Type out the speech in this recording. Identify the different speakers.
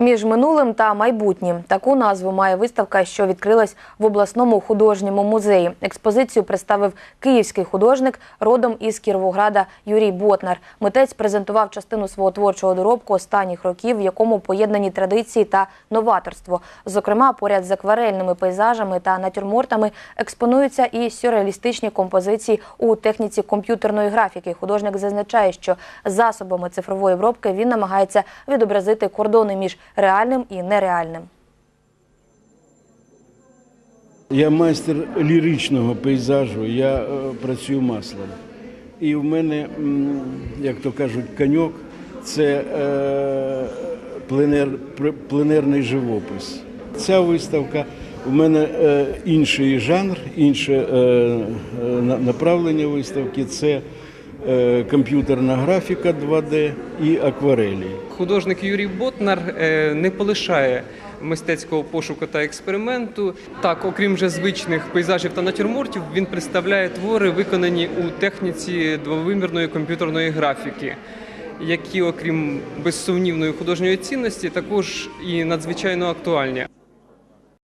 Speaker 1: Між минулим та майбутнім таку назву має виставка, що відкрилась в обласному художньому музеї. Експозицію представив київський художник родом із Кіровограда Юрій Ботнар. Митець презентував частину свого творчого доробку останніх років, в якому поєднані традиції та новаторство. Зокрема, поряд з акварельними пейзажами та натюрмортами експонуються і сюрреалістичні композиції у техніці комп'ютерної графіки. Художник зазначає, що засобами цифрової обробки він намагається відобразити кордони між реальним і нереальним.
Speaker 2: Я майстер ліричного пейзажу, я е, працюю маслом. І в мене, як то кажуть, коньок це е, пленер, пленерний живопис. Ця виставка у мене е, інший жанр, інше направлення виставки це комп'ютерна графіка 2D і акварелі.
Speaker 3: Художник Юрій Ботнар е, не полишає мистецького пошуку та експерименту. Так, окрім вже звичних пейзажів та натюрмортів, він представляє твори, виконані у техніці двовимірної комп'ютерної графіки, які, окрім безсумнівної художньої цінності, також і надзвичайно актуальні.